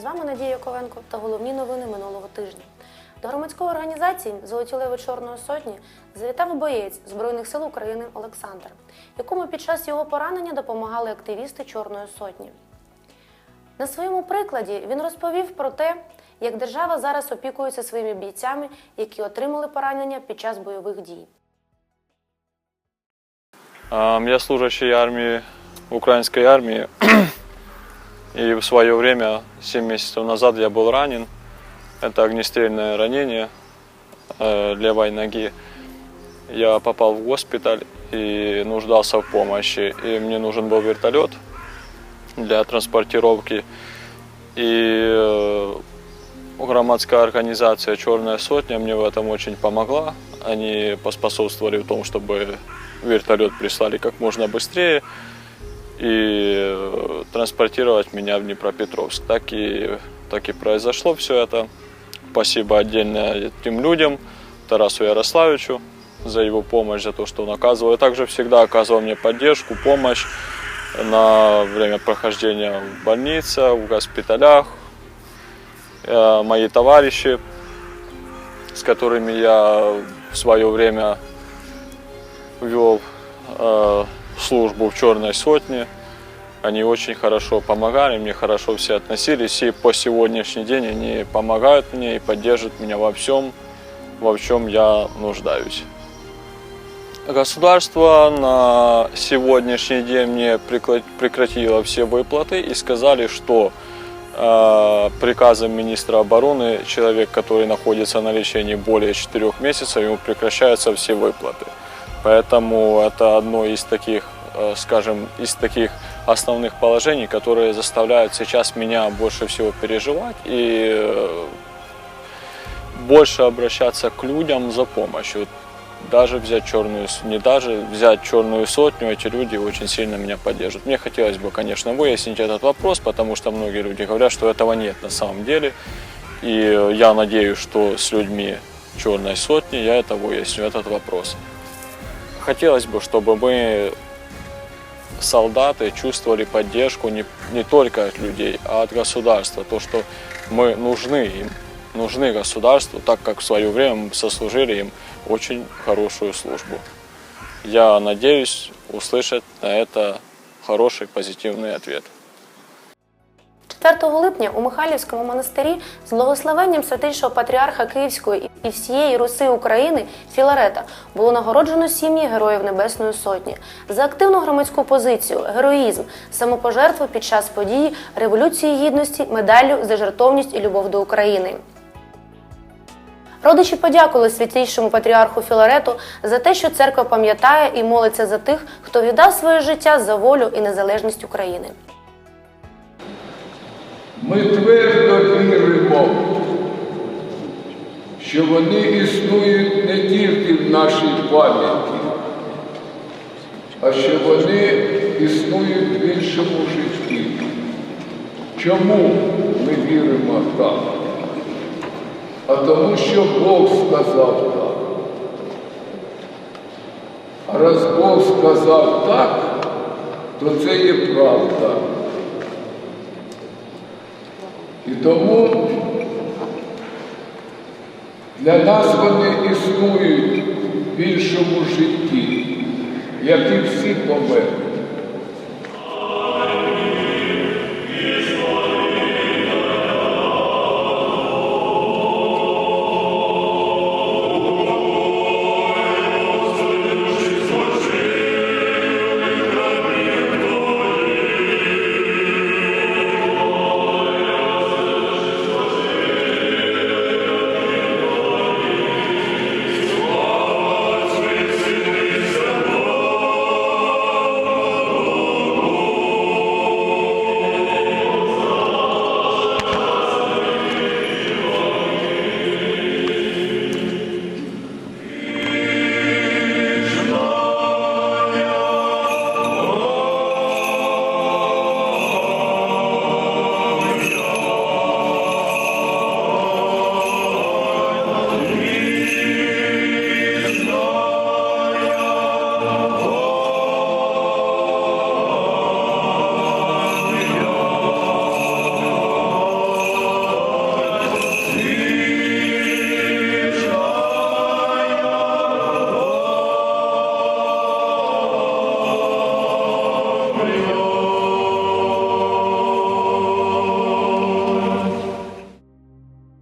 З вами Надія Яковенко та головні новини минулого тижня. До громадської організації Золоті леви Чорної сотні завітав боєць Збройних сил України Олександр, якому під час його поранення допомагали активісти Чорної сотні. На своєму прикладі він розповів про те, як держава зараз опікується своїми бійцями, які отримали поранення під час бойових дій. Я служащий армии, украинской армии. И в свое время, 7 месяцев назад, я был ранен. Это огнестрельное ранение э, левой ноги. Я попал в госпиталь и нуждался в помощи. И мне нужен был вертолет для транспортировки. И э, громадская организация «Черная сотня» мне в этом очень помогла. Они поспособствовали в том, чтобы вертолет прислали как можно быстрее и э, транспортировать меня в Днепропетровск. Так и, так и произошло все это. Спасибо отдельно этим людям, Тарасу Ярославичу за его помощь, за то, что он оказывал. И также всегда оказывал мне поддержку, помощь на время прохождения в больнице, в госпиталях. Э, Мои товарищи, с которыми я в свое время вел э, службу в Черной сотне. Они очень хорошо помогали, мне хорошо все относились, и по сегодняшний день они помогают мне и поддерживают меня во всем, во чем я нуждаюсь. Государство на сегодняшний день мне прекратило все выплаты и сказали, что э, приказом министра обороны человек, который находится на лечении более 4 месяцев, ему прекращаются все выплаты. Поэтому это одно из таких, э, скажем, из таких основных положений, которые заставляют сейчас меня больше всего переживать и э, больше обращаться к людям за помощью. Даже взять черную, не даже взять черную сотню, эти люди очень сильно меня поддерживают. Мне хотелось бы, конечно, выяснить этот вопрос, потому что многие люди говорят, что этого нет на самом деле. И я надеюсь, что с людьми черной сотни я это выясню, этот вопрос. Хотелось бы, чтобы мы, солдаты, чувствовали поддержку не, не только от людей, а от государства. То, что мы нужны им, нужны государству, так как в свое время мы сослужили им очень хорошую службу. Я надеюсь услышать на это хороший позитивный ответ. 4 липня у Михайлівському монастирі з благословенням святейшого патріарха Київської і всієї Руси України Філарета було нагороджено сім'ї Героїв Небесної Сотні за активну громадську позицію, героїзм, самопожертву під час події Революції Гідності, медаллю за жертовність і любов до України. Родичі подякували святійшому патріарху Філарету за те, що церква пам'ятає і молиться за тих, хто віддав своє життя за волю і незалежність України. Ми твердо віримо, що вони існують не тільки в нашій пам'яті, а що вони існують в іншому житті. Чому ми віримо так? А тому, що Бог сказав так. А раз Бог сказав так, то це є правда. І тому для нас вони існують в іншому житті, як і всі померли.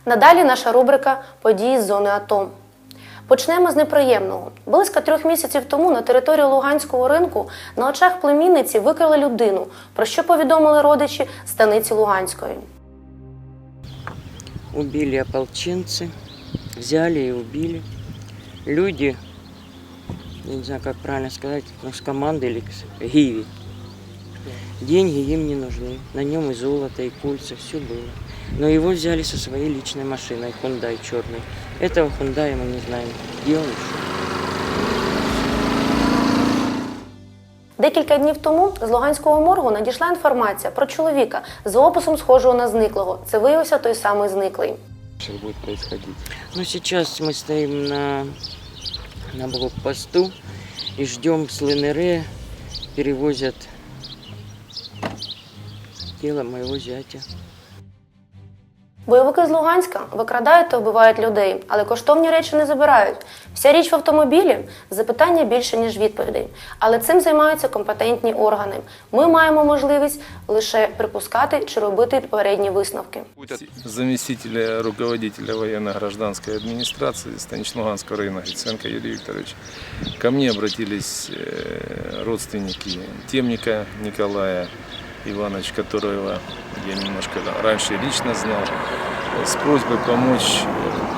Надалі наша рубрика Події з зони АТО. Почнемо з неприємного. Близько трьох місяців тому на території Луганського ринку на очах племінниці викрали людину, про що повідомили родичі станиці Луганської. убили ополченцы, взяли и убили. Люди, я не знаю, как правильно сказать, ну, с команды или с Гиви. Деньги им не нужны. На нем и золото, и кольца, все было. Но его взяли со своей личной машиной, Хундай черный. Этого Хундая мы не знаем, где он ушел. Декілька днів тому з Луганського моргу надійшла інформація про чоловіка з описом схожого на зниклого. Це виявився той самий зниклий. сейчас будет происходить? Ну, сейчас мы стоим на, на блокпосту и ждем с ЛНР, перевозят тело моего зятя. Бойовики з Луганська викрадають та вбивають людей, але коштовні речі не забирають. Вся річ в автомобілі запитання більше ніж відповідей. Але цим займаються компетентні органи. Ми маємо можливість лише припускати чи робити попередні висновки. заместителя руководителя военно-гражданской администрации Станично-Луганского района Гриценко Юрий Викторович. Ко мне обратились э, родственники Темника Николая Иванович, которого я немножко раньше лично знал, с просьбой помочь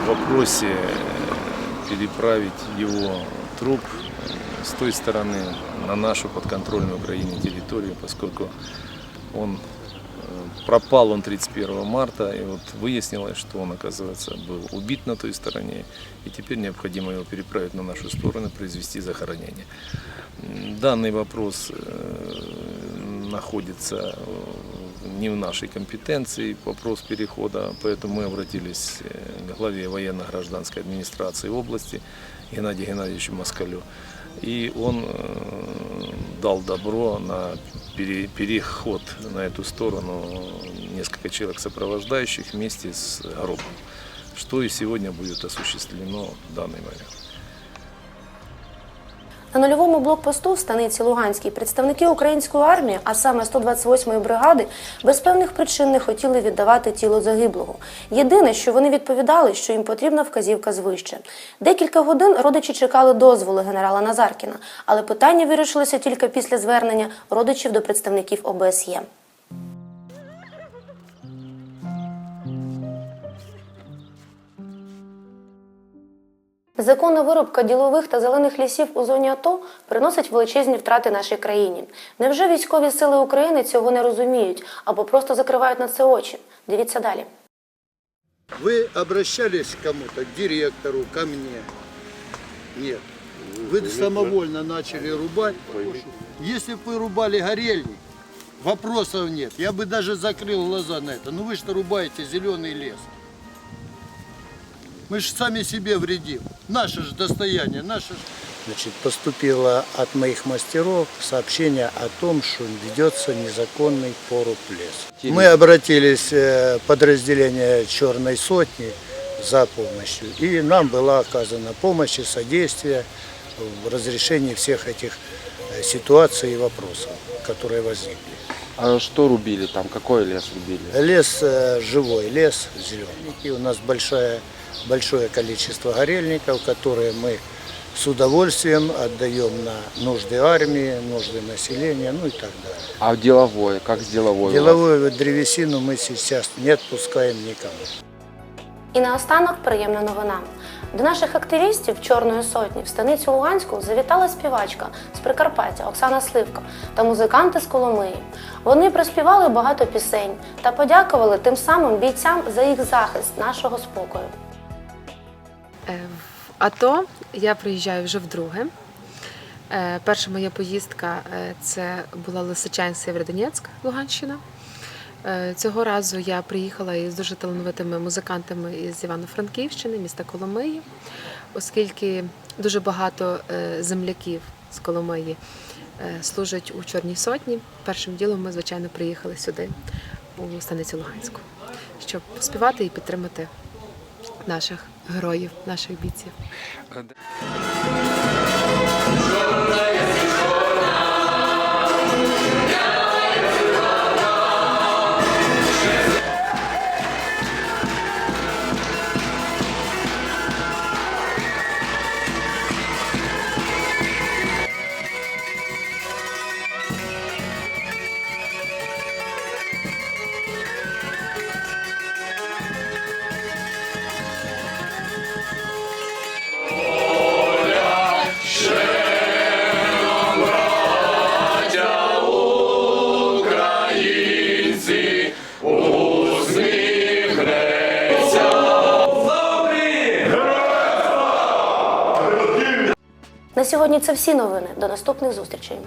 в вопросе э, переправить его труп э, с той стороны на нашу подконтрольную Украине территорию, поскольку он Э, Пропал он 31 марта, и вот выяснилось, что он, оказывается, был убит на той стороне, и теперь необходимо его переправить на нашу сторону, произвести захоронение. Данный вопрос э, находится э, не в нашей компетенции, вопрос перехода, поэтому мы обратились э, к главе военно-гражданской администрации области Геннадию Геннадьевичу Москалю. И он э, дал добро на пере- переход на эту сторону несколько человек сопровождающих вместе с гробом, что и сегодня будет осуществлено в данный момент. На нульовому блокпосту в станиці Луганській представники української армії, а саме 128-ї бригади, без певних причин не хотіли віддавати тіло загиблого. Єдине, що вони відповідали, що їм потрібна вказівка звище. Декілька годин родичі чекали дозволу генерала Назаркіна, але питання вирішилося тільки після звернення родичів до представників ОБСЄ. Законна вирубка ділових та зелених лісів у зоні АТО приносить величезні втрати нашій країні. Невже військові сили України цього не розуміють або просто закривають на це очі? Дивіться далі. Вы обращались к кому-то, к директору, ко мне? Нет. Вы самовольно начали рубать. Если бы вы рубали горельник, вопросов нет. Я бы даже закрыл глаза на это. Ну вы что рубаете зеленый лес. Мы же сами себе вредим. Наше же достояние, наше ж Значит, поступило от моих мастеров сообщение о том, что ведется незаконный поруб леса. Мы обратились э, в подразделение Черной сотни за помощью, и нам была оказана помощь и содействие в разрешении всех этих э, ситуаций и вопросов, которые возникли. А что рубили там? Какой лес рубили? Лес э, живой, лес зеленый. И у нас большое, большое количество горельников, которые мы с удовольствием отдаем на нужды армии, нужды населения, ну и так далее. А деловое? Как с деловой? у вас? Деловую древесину мы сейчас не отпускаем никому. І наостанок приємна новина. До наших активістів Чорної сотні в станицю Луганську завітала співачка з Прикарпаття Оксана Сливка та музиканти з Коломиї. Вони проспівали багато пісень та подякували тим самим бійцям за їх захист нашого спокою. Е, В АТО я приїжджаю вже вдруге. Е, Перша моя поїздка е, це була Лисичанськ Сєвєродонецьк, Луганщина. Цього разу я приїхала із дуже талановитими музикантами із Івано-Франківщини, міста Коломиї, оскільки дуже багато земляків з Коломиї служать у Чорній сотні. Першим ділом ми, звичайно, приїхали сюди, у станицю Луганську, щоб поспівати і підтримати наших героїв, наших бійців. На сьогодні це всі новини. До наступних зустрічей.